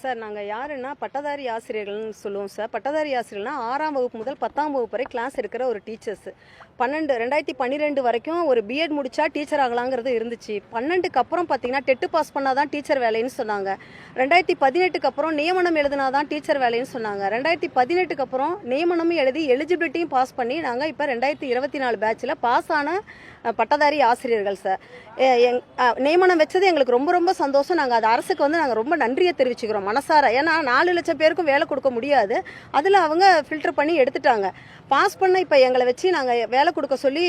Sir நாங்கள் யாருன்னா பட்டதாரி ஆசிரியர்கள்னு சொல்லுவோம் சார். பட்டதாரி ஆசிரியர்னா ஆறாம் வகுப்பு முதல் பத்தாம் வகுப்பு வரை கிளாஸ் எடுக்கிற ஒரு டீச்சர்ஸ் பன்னெண்டு ரெண்டாயிரத்தி பன்னிரெண்டு வரைக்கும் ஒரு பிஎட் முடிச்சா டீச்சர் ஆகலாங்கிறது இருந்துச்சு. பன்னெண்டுக்கு அப்புறம் பார்த்தீங்கன்னா டெட்டு பாஸ் பண்ணாதான் டீச்சர் வேலைன்னு சொன்னாங்க. ரெண்டாயிரத்தி பதினெட்டுக்கு அப்புறம் நியமனம் எழுதினாதான் டீச்சர் வேலைன்னு சொன்னாங்க. ரெண்டாயிரத்தி பதினெட்டுக்கு அப்புறம் நியமனமும் எழுதி எலிஜிபிலிட்டியும் பாஸ் பண்ணி நாங்கள் இப்போ ரெண்டாயிரத்தி இருபத்தி நாலு பேட்சில் பாஸ் ஆன பட்டதாரி ஆசிரியர்கள் சார் எங் நியமனம் வச்சது எங்களுக்கு ரொம்ப ரொம்ப சந்தோஷம். நாங்கள் அது அரசுக்கு வந்து நாங்கள் ரொம்ப நன்றியை தெரிவிச்சுக்கிறோம் மனசார. ஏன்னா நாலு லட்சம் பேருக்கும் வேலை கொடுக்க முடியாது. அதில் அவங்க ஃபில்டர் பண்ணி எடுத்துட்டாங்க. பாஸ் பண்ண இப்போ எங்களை வச்சு நாங்கள் வேலை கொடுக்க சொல்லி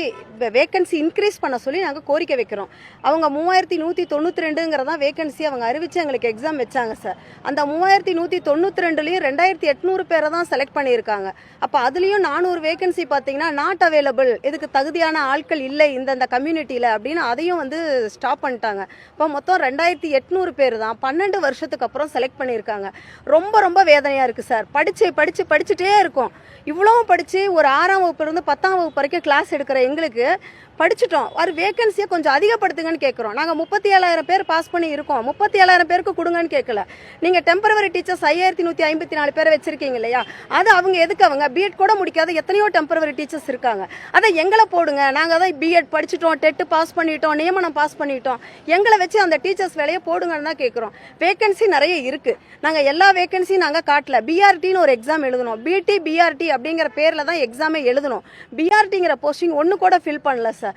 வேகன்சி இன்க்ரீஸ் பண்ண சொல்லி நாங்கள் கோரிக்கை வைக்கிறோம். அவங்க மூவாயிரத்தி நூற்றி தொண்ணூற்றி ரெண்டுங்கிறதான் வேகன்சி அவங்க அறிவித்து எங்களுக்கு எக்ஸாம் வச்சாங்க சார் அந்த மூவாயிரத்தி நூற்றி தொண்ணூற்றி ரெண்டுலேயும் ரெண்டாயிரத்தி எட்நூறு பேரை தான் செலக்ட் பண்ணியிருக்காங்க. அப்போ அதுலேயும் நானூறு வேகன்சி பார்த்தீங்கன்னா நாட் அவைலபிள் இதுக்கு தகுதியான ஆட்கள் இல்லை. இந்த அந்தந்த கம்யூனிட்டியில் அப்படின்னு அதையும் வந்து ஸ்டாப் பண்ணிட்டாங்க. இப்போ மொத்தம் ரெண்டாயிரத்தி எட்நூறு பேர் தான் பன்னெண்டு வருஷத்துக்கு அப்புறம் செலக்ட் பண்ணியிருக்காங்க. ரொம்ப ரொம்ப வேதனையாக இருக்குது சார் படித்து படித்து படிச்சுட்டே இருக்கோம். இவ்வளவும் படித்து ஒரு ஆறாம் வகுப்புலேருந்து பத்தாம் வகுப்பு வரைக்கும் கிளாஸ் எடுக்கிற எங்களுக்கு படிச்சுட்டோம். ஒரு வேகன்சியை கொஞ்சம் அதிகப்படுத்துங்கன்னு கேட்குறோம் நாங்கள் முப்பத்தி ஏழாயிரம் பேர் பாஸ் பண்ணி இருக்கோம். முப்பத்தி ஏழாயிரம் பேருக்கு கொடுங்கன்னு கேட்கல நீங்கள் டெம்பரவரி டீச்சர்ஸ் ஐயாயிரத்தி நூற்றி ஐம்பத்தி நாலு பேரை வச்சிருக்கீங்க இல்லையா? அது அவங்க எதுக்கு அவங்க? பிஎட் கூட முடிக்காத எத்தனையோ டெம்பரவரி டீச்சர்ஸ் இருக்காங்க. அதை எங்களை போடுங்க. நாங்கள் தான் பிஎட் படிச்சுட்டோம் டெட்டு பாஸ் பண்ணிட்டோம் நியமனம் பாஸ் பண்ணிட்டோம். எங்களை வச்சு அந்த டீச்சர்ஸ் வேலையை போடுங்கன்னு தான் கேட்குறோம் வேகன்சி நிறைய இருக்கு. நாங்கள் எல்லா வேகன்சியும் நாங்கள் காட்டல. பிஆர்டின்னு ஒரு எக்ஸாம் எழுதணும். பிடி பிஆர்டி அப்படிங்கிற பேரில் தான் எக்ஸாமே எழுதணும். பிஆர்டிங்கிற போஸ்டிங் ஒன்று கூட ஃபில் பண்ணல சார்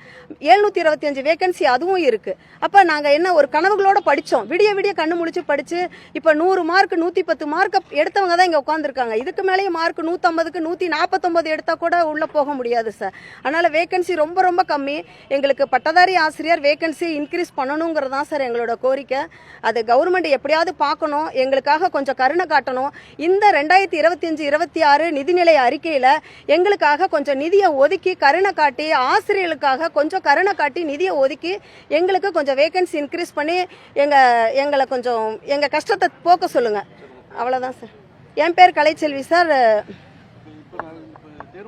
எழுநூத்தி இருபத்தி அஞ்சு வேகன்சி அதுவும் இருக்கு. அப்போ நாங்கள் என்ன ஒரு கனவுகளோட படித்தோம் விடிய விடிய கண்ணு முடிச்சு படித்து இப்போ நூறு மார்க் நூற்றி பத்து மார்க் எடுத்தவங்க தான் இங்கே உட்காந்துருக்காங்க இதுக்கு மேலேயே மார்க் நூற்றம்பதுக்கு நூற்றி நாற்பத்தொம்பது எடுத்தால் கூட உள்ளே போக முடியாது சார் அதனால் வேகன்சி ரொம்ப ரொம்ப கம்மி. எங்களுக்கு பட்டதாரி ஆசிரியர் வேகன்சி இன்க்ரீஸ் பண்ணணுங்கிறது தான் சார் எங்களோட கோரிக்கை. அது கவர்மெண்ட் எப்படியாவது பார்க்கணும். எங்களுக்காக கொஞ்சம் கருணை காட்டணும். இந்த ரெண்டாயிரத்தி இருபத்தி அஞ்சு இருபத்தி ஆறு நிதிநிலை அறிக்கையில் எங்களுக்காக கொஞ்சம் நிதியை ஒதுக்கி கருணை காட்டி ஆசிரியர்களுக்காக கொஞ்சம் கருணை காட்டி நிதியை ஒதுக்கி எங்களுக்கு கொஞ்சம் வேகன்சி இன்க்ரீஸ் பண்ணி எங்கள் எங்களை கொஞ்சம் எங்கள் கஷ்டத்தை போக்க சொல்லுங்கள் அவ்வளோதான் சார். என் பேர் கலைச்செல்வி சார் இப்போ நான் இப்போ தேர்வாணை நடத்தக்கூடிய தேர்வு அது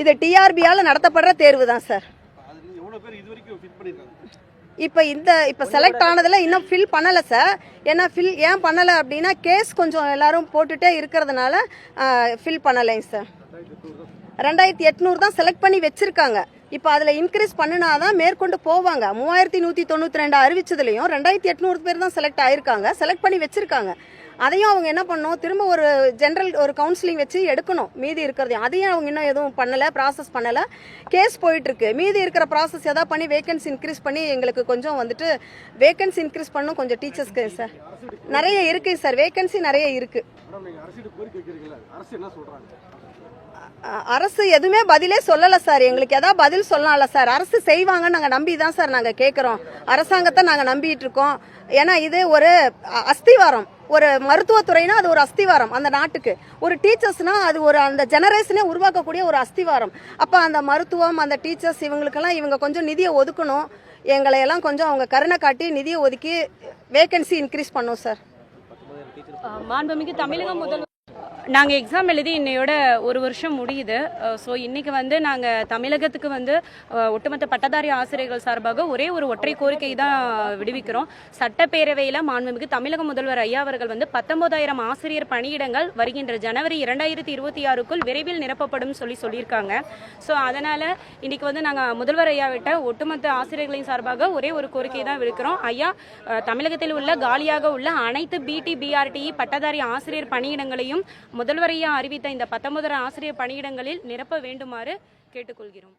இது டிஆர்பியால் நடத்தப்படுற தேர்வு தான் சார். இப்போ இந்த இப்போ செலக்ட் ஆனதில் இன்னும் ஃபில் பண்ணலை சார். ஏன்னா ஃபில் ஏன் பண்ணலை அப்படின்னா கேஸ் கொஞ்சம் எல்லாரும் போட்டுட்டே இருக்கிறதுனால ஃபில் பண்ணலைங்க சார். ரெண்டாயிரத்தி எட்நூறு தான் செலக்ட் பண்ணி வச்சிருக்காங்க. இப்போ அதில் இன்க்ரீஸ் பண்ணினாதான் மேற்கொண்டு போவாங்க. மூவாயிரத்தி நூற்றி தொண்ணூற்றி ரெண்டு அறிவிச்சதுலையும் ரெண்டாயிரத்தி எட்நூறு பேர் தான் செலக்ட் ஆயிருக்காங்க. செலக்ட் பண்ணி வச்சிருக்காங்க. அதையும் அவங்க என்ன பண்ணணும்? திரும்ப ஒரு ஜென்ரல் ஒரு கவுன்சிலிங் வச்சு எடுக்கணும். மீதி இருக்கிறதையும். அதையும் அவங்க இன்னும் எதுவும் பண்ணலை ப்ராசஸ் பண்ணலை. கேஸ் போயிட்டு இருக்கு மீதி இருக்கிற ப்ராசஸ் எதாவது பண்ணி வேகன்சி இன்க்ரீஸ் பண்ணி எங்களுக்கு கொஞ்சம் வந்துட்டு வேகன்சி இன்க்ரீஸ் பண்ணும். கொஞ்சம் டீச்சர்ஸ்க்கு சார் நிறைய இருக்கு சார் வேகன்சி நிறைய இருக்கு. மேடம் நீங்கள் அரசிட்டு கோரிக்கை வைக்கிறீங்களா அரசு எதுவுமே பதிலே சொல்லலை சார் எங்களுக்கு ஏதாவது பதில் சொல்லலாம்ல சார் அரசு செய்வாங்கன்னு நாங்கள் நம்பி தான் சார் நாங்கள் கேட்குறோம் அரசாங்கத்தை நாங்கள் நம்பிட்டு இருக்கோம். ஏன்னா இது ஒரு அஸ்திவாரம். ஒரு மருத்துவத்துறைனா அது ஒரு அஸ்திவாரம் அந்த நாட்டுக்கு. ஒரு டீச்சர்ஸ்னா அது ஒரு அந்த ஜெனரேஷனே உருவாக்கக்கூடிய ஒரு அஸ்திவாரம். அப்போ அந்த மருத்துவம் அந்த டீச்சர்ஸ் இவங்களுக்கெல்லாம் இவங்க கொஞ்சம் நிதியை ஒதுக்கணும். எங்களை எல்லாம் கொஞ்சம் அவங்க கருணை காட்டி நிதியை ஒதுக்கி வேகன்சி இன்க்ரீஸ் பண்ணும் சார் மாண்புமிகு தமிழக முதல் நாங்கள் எக்ஸாம் எழுதி இன்னையோட ஒரு வருஷம் முடியுது. ஸோ இன்னைக்கு வந்து நாங்கள் தமிழகத்துக்கு வந்து ஒட்டுமொத்த பட்டதாரி ஆசிரியர்கள் சார்பாக ஒரே ஒரு ஒற்றை கோரிக்கை தான் விடுவிக்கிறோம். சட்டப்பேரவையில் மாண்புமிகு தமிழக முதல்வர் ஐயா அவர்கள் வந்து பத்தொன்பதாயிரம் ஆசிரியர் பணியிடங்கள் வருகின்ற ஜனவரி இரண்டாயிரத்தி இருபத்தி ஆறுக்குள் விரைவில் நிரப்பப்படும் சொல்லி சொல்லியிருக்காங்க. ஸோ அதனால் இன்னைக்கு வந்து நாங்கள் முதல்வர் ஐயா விட்ட ஒட்டுமொத்த ஆசிரியர்களின் சார்பாக ஒரே ஒரு கோரிக்கை தான் விடுக்கிறோம். ஐயா தமிழகத்தில் உள்ள காலியாக உள்ள அனைத்து பிடி பிஆர்டி பட்டதாரி ஆசிரியர் பணியிடங்களையும் முதல்வரையா அறிவித்த இந்த பத்தொன்பதர ஆசிரியர் பணியிடங்களில் நிரப்ப வேண்டுமாறு கேட்டுக்கொள்கிறோம்.